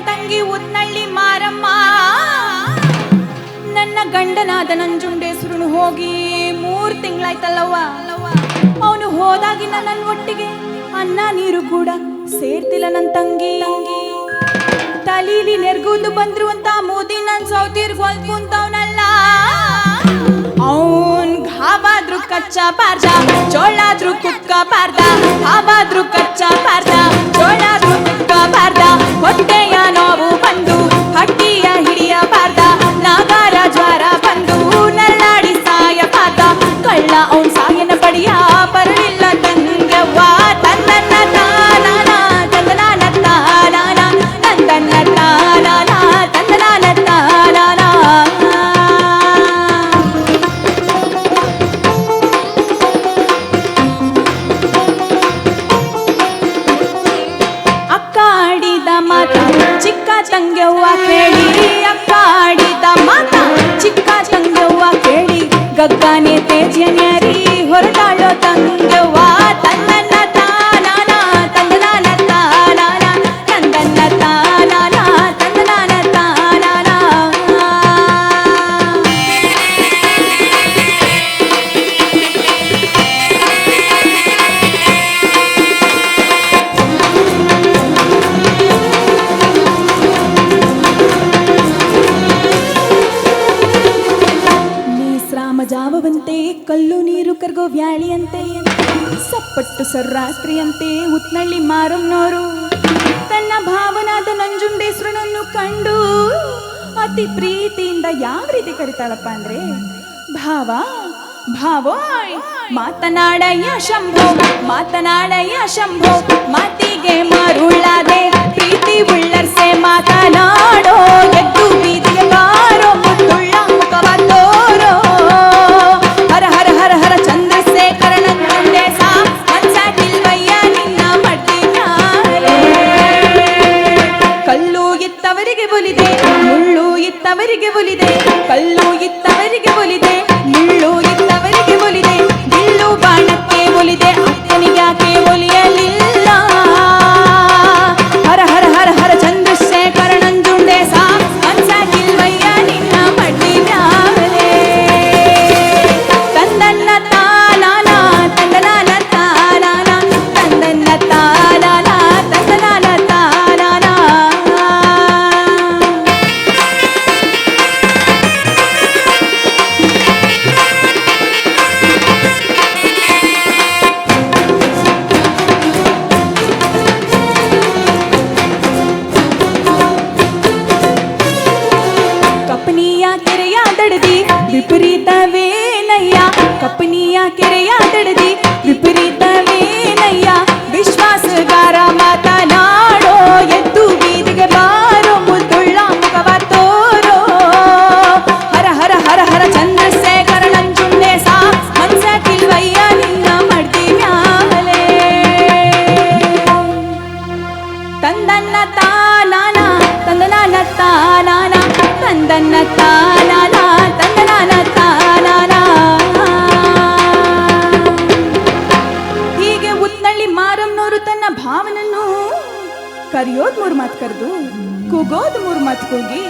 ನನ್ನ ತಂಗಿ ಉದ್ನಳ್ಳಿ ಮಾರಮ್ಮ. ನನ್ನ ಗಂಡನಾದ ನಂಜುಂಡೇಶ್ವರನು ಹೋಗಿ ಮೂರು ತಿಂಗಳಾಯ್ತಲ್ಲವ್ವ. ಅವನು ಹೋದಾಗಿನ ನನ್ನ ಒಟ್ಟಿಗೆ ಅನ್ನ ನೀರು ಕೂಡ ಸೇರ್ತಿಲ್ಲ ನನ್ನ ತಂಗಿ. ತಲೀಲಿ ನೆರ್ಗುದು ಅಂತ ಮೋದಿ ನನ್ ಸೌತಿರ್ ಹೊಲ್ಕುಂತವನಲ್ಲ ಅವನ್ ಘಾಬಾದ್ರು ಕಚ್ಚಾ ಪಾರ್ದ ತಂಗ್ಯವ್ವ ಕೇಳಿ ಅಕ್ಕ ಆಡಿದ ಮಾತ. ಚಿಕ್ಕ ತಂಗ್ಯವ್ವ ಕೇಳಿ ಗಗ್ಗಾನೆ ತೇಜನ್ಯರಿ ಜಾವವಂತೆ ಕಲ್ಲು ನೀರು ಕರ್ಗೋ ವ್ಯಾಳಿಯಂತೆ, ಸಪ್ಪಟ್ಟು ಸರ್ರಾತ್ರಿಯಂತೆ ಉತ್ನಳ್ಳಿ ಮಾರಮ್ನೋರು ತನ್ನ ಭಾವನಾದ ನಂಜುಂಡೇಶ್ವರನನ್ನು ಕಂಡು ಅತಿ ಪ್ರೀತಿಯಿಂದ ಯಾವ ರೀತಿ ಕರಿತಾಳಪ್ಪ ಅಂದ್ರೆ, ಭಾವ ಭಾವೋಯ್ ಮಾತನಾಡಯ್ಯ ಶಂಭೋ ಮಾತನಾಡಯ್ಯ ಶಂಭೋ, ಮಾತಿಗೆ ಮರುಳಾದೆ, ಪ್ರೀತಿ ಉಳ್ಳರ್ಸೆ ಮಾತನಾಡೋ ಇತ್ತವರಿಗೆ ಒಲಿದೆ ಕಲ್ಲು ಇತ್ತವರಿಗೆ ಒಲಿದೆ. ದಡದಿ ವಿಪರೀತವೇನಯ್ಯ ಕಪ್ಪನಿಯ ಕೆರೆಯ ದಡದಿ ವಿಪರೀತವೇನಯ್ಯ ಕರಿಯೋದ್ ಮೂರ್ ಮಾತ್ ಕರೆದು, ಕೂಗೋದ್ ಮೂರ್ ಮಾತ್ ಕೂಗಿ,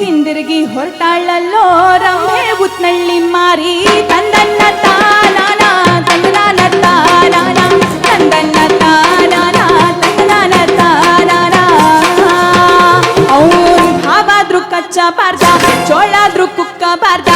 ಹಿಂದಿರುಗಿ ಹೊರಟಾಳಲ್ಲೋ ರವೆ ಉತ್ನಳ್ಳಿ ಮಾರಿ ತಂದನ್ನ ತಾನಾನ ತಂದನಾನ ತಾನಾನ ತಂದನ್ನ ತಾನಾನ ತಂದನ ತಾನ ಅವ್ರು ಹಾವಾದ್ರು ಕಚ್ಚ ಬಾರ್ದ, ಚೋಳಾದ್ರು ಕುಕ್ಕ ಬಾರ್ದ